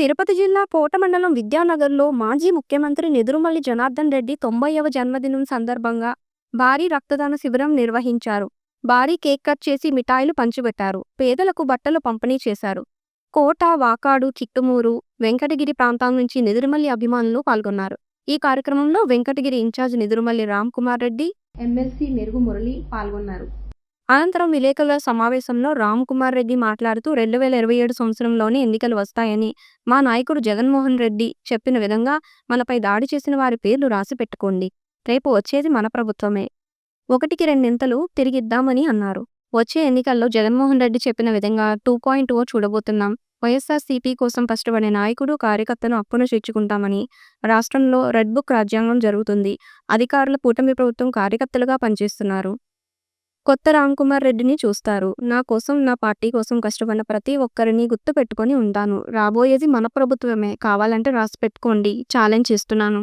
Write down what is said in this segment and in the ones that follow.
తిరుపతి జిల్లా కోట మండలం విద్యానగర్లో మాజీ ముఖ్యమంత్రి నెదురుమల్లి జనార్దన్ రెడ్డి తొంభైవ జన్మదినం సందర్భంగా భారీ రక్తదాన శిబిరం నిర్వహించారు. భారీ కేక్ కట్ చేసి మిఠాయిలు పంచిపెట్టారు. పేదలకు బట్టలు పంపిణీ చేశారు. కోట వాకాడు చిట్టుమూరు వెంకటగిరి ప్రాంతం నుంచి నిదురుమల్లి అభిమానులు పాల్గొన్నారు. ఈ కార్యక్రమంలో వెంకటగిరి ఇన్ఛార్జ్ నిదురుమల్లి రామ్ కుమార్ రెడ్డి ఎమ్మెల్సీ మెరుగు మురళి పాల్గొన్నారు. అనంతరం విలేకరుల సమావేశంలో రామ్ కుమార్ రెడ్డి మాట్లాడుతూ రెండు వేల ఇరవై ఏడు సంవత్సరంలోనే ఎన్నికలు వస్తాయని మా నాయకుడు జగన్మోహన్ రెడ్డి చెప్పిన విధంగా మనపై దాడి చేసిన వారి పేర్లు రాసి పెట్టుకోండి. రేపు వచ్చేది మన ప్రభుత్వమే. ఒకటికి రెండింతలు తిరిగిద్దామని అన్నారు. వచ్చే ఎన్నికల్లో జగన్మోహన్ రెడ్డి చెప్పిన విధంగా టూ పాయింట్ ఓ చూడబోతున్నాం. వైఎస్ఆర్సీపీ కోసం కష్టపడే నాయకుడు కార్యకర్తను అప్పును చేర్చుకుంటామని రాష్ట్రంలో రెడ్ బుక్ రాజ్యాంగం జరుగుతుంది. అధికారుల కూటమి ప్రభుత్వం కార్యకర్తలుగా పనిచేస్తున్నారు. కొత్త రామ్ కుమార్ రెడ్డిని చూస్తారు. నా కోసం నా పార్టీ కోసం కష్టపడిన ప్రతి ఒక్కరిని గుర్తు పెట్టుకొని ఉంటాను. రాబోయేది మన ప్రభుత్వమే. కావాలంటే రాసి పెట్టుకోండి. ఛాలెంజ్ చేస్తున్నాను.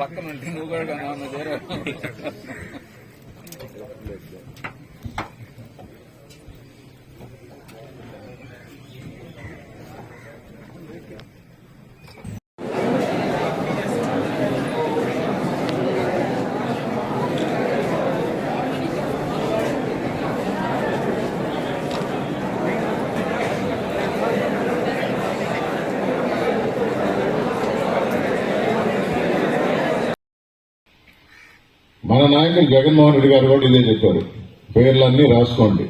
పక్కన ఉంటే నువ్వు కూడా నాన్న చేరే మన నాయకులు జగన్మోహన్ రెడ్డి గారు కూడా ఇదే చెప్పారు. పేర్లన్నీ రాసుకోండి.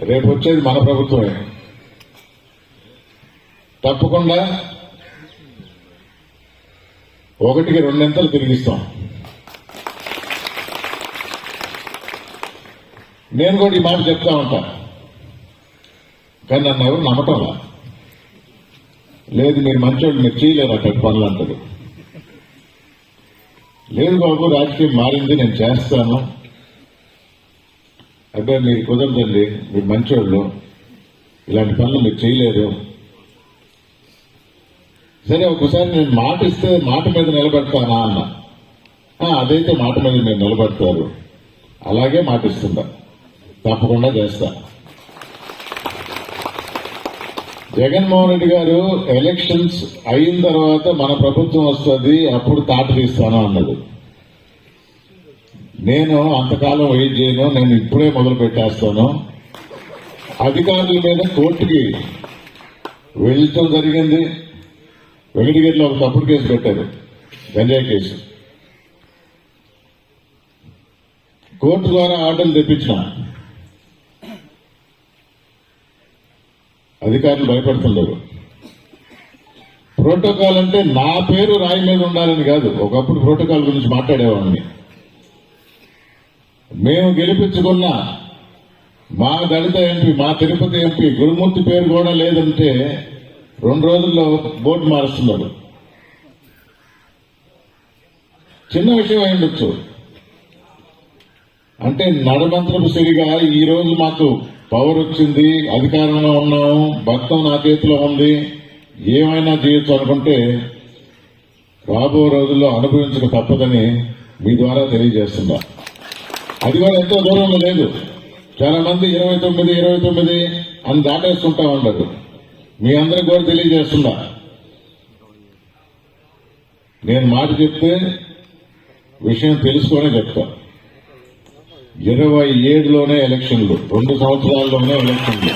రేపు వచ్చేది మన ప్రభుత్వమే. తప్పకుండా ఒకటికి రెండింతలు తిరిగిస్తాం. నేను కూడా ఈ మాట చెప్తా ఉంటా. కానీ నన్ను ఎవరు నమ్మటంలా లేదు మీరు మంచోళ్ళు మీరు చేయలేరు అక్కడ పనులు అంటారు లేదు బాబు రాజకీయం మారింది నేను చేస్తాను. అబ్బాయి మీరు కుదరదండి మీరు మంచోళ్ళు. ఇలాంటి పనులు మీరు చేయలేరు. సరే ఒకసారి నేను మాట ఇస్తే మాట మీద నిలబెడతానా అన్న. అదైతే మాట మీద మీరు నిలబడతారు. అలాగే మాట ఇస్తుందా తప్పకుండా చేస్తా. జగన్మోహన్ రెడ్డి గారు ఎలక్షన్స్ అయిన తర్వాత మన ప్రభుత్వం వస్తుంది అప్పుడు తాట తీస్తాను అన్నది నేను అంతకాలం వెయిట్ చేయను నేను ఇప్పుడే మొదలు పెట్టేస్తాను. అధికారుల మీద కోర్టుకి వెళ్ళటం జరిగింది. వెంకటగిరిలో ఒక తప్పుడు కేసు పెట్టారు గంజాయి కేసు. కోర్టు ద్వారా ఆర్డర్లు తెప్పించిన. అధికారులు భయపడుతున్నారు ప్రోటోకాల్ అంటే నా పేరు రాయి మీద ఉండాలని కాదు. ఒకప్పుడు ప్రోటోకాల్ గురించి మాట్లాడేవాడిని. మేము గెలిపించుకున్న మా దళిత ఎంపీ మా తిరుపతి ఎంపీ గురుమూర్తి పేరు కూడా లేదంటే రెండు రోజుల్లో బోర్డు మారుస్తున్నాడు. చిన్న విషయం అయి ఉండొచ్చు. అంటే నడమంత్రపు సరిగా ఈ రోజు మాకు పవర్ వచ్చింది అధికారంలో ఉన్నాము భక్తం నా చేతిలో ఉంది. ఏమైనా చేయొచ్చు అనుకుంటే రాబో రోజుల్లో అనుభవించక తప్పదని మీ ద్వారా తెలియజేస్తున్నా. అది కూడా ఎంతో దూరంలో లేదు. చాలా మంది ఇరవై తొమ్మిది ఇరవై తొమ్మిది అని దాటేస్తుంటా ఉండదు మీ అందరికి కూడా తెలియజేస్తున్నా. నేను మాట చెప్తే విషయం తెలుసుకొని చెప్తాను ఇరవై ఏడులోనే ఎలక్షన్లు రెండు సంవత్సరాల్లోనే ఎలక్షన్లు.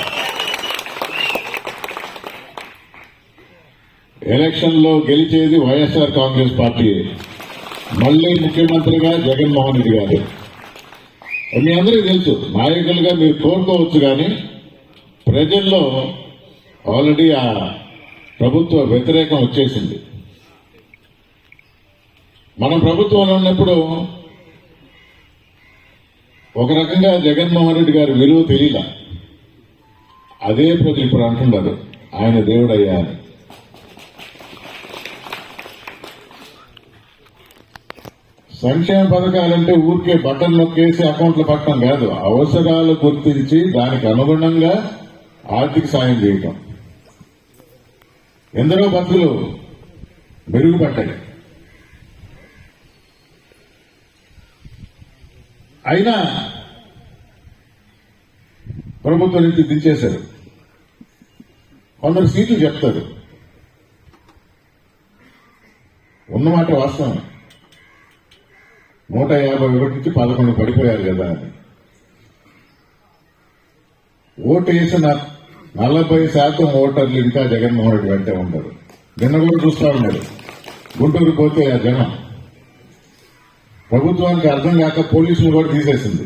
ఎలక్షన్లో గెలిచేది వైఎస్ఆర్ కాంగ్రెస్ పార్టీ. మళ్ళీ ముఖ్యమంత్రిగా జగన్మోహన్ రెడ్డి గారు. మీ అందరికీ తెలుసు నాయకులుగా మీరు కోరుకోవచ్చు కానీ ప్రజల్లో ఆల్రెడీ ఆ ప్రభుత్వ వ్యతిరేకం వచ్చేసింది. మనం ప్రభుత్వంలో ఉన్నప్పుడు ఒక రకంగా జగన్మోహన్ రెడ్డి గారి విలువ తెలియలా. అదే ప్రజలు ఇప్పుడు అంటున్నారు. ఆయన దేవుడయ్యా అని. సంక్షేమ పథకాలంటే ఊరికే బటన్ నొక్కేసి అకౌంట్లో పట్టడం కాదు. అవసరాలు గుర్తించి దానికి అనుగుణంగా ఆర్థిక సాయం చేయటం. ఎందరో బతుకులు మెరుగుపడ్డాయి. అయినా ప్రభుత్వం నుంచి దించేశారు. కొందరు సీట్లు చెప్తారు. ఉన్నమాట వాస్తవం. నూట యాభై ఒకటి నుంచి పదకొండు పడిపోయారు కదా అని. ఓటు వేసిన నలభై శాతం ఓటర్లు ఇంకా జగన్మోహన్ రెడ్డి వెంటే ఉండరు. నిన్న కూడా చూస్తా ఉన్నారు. గుంటూరు పోతే ఆ జనం. ప్రభుత్వానికి అర్థం కాక పోలీసులు కూడా తీసేసింది.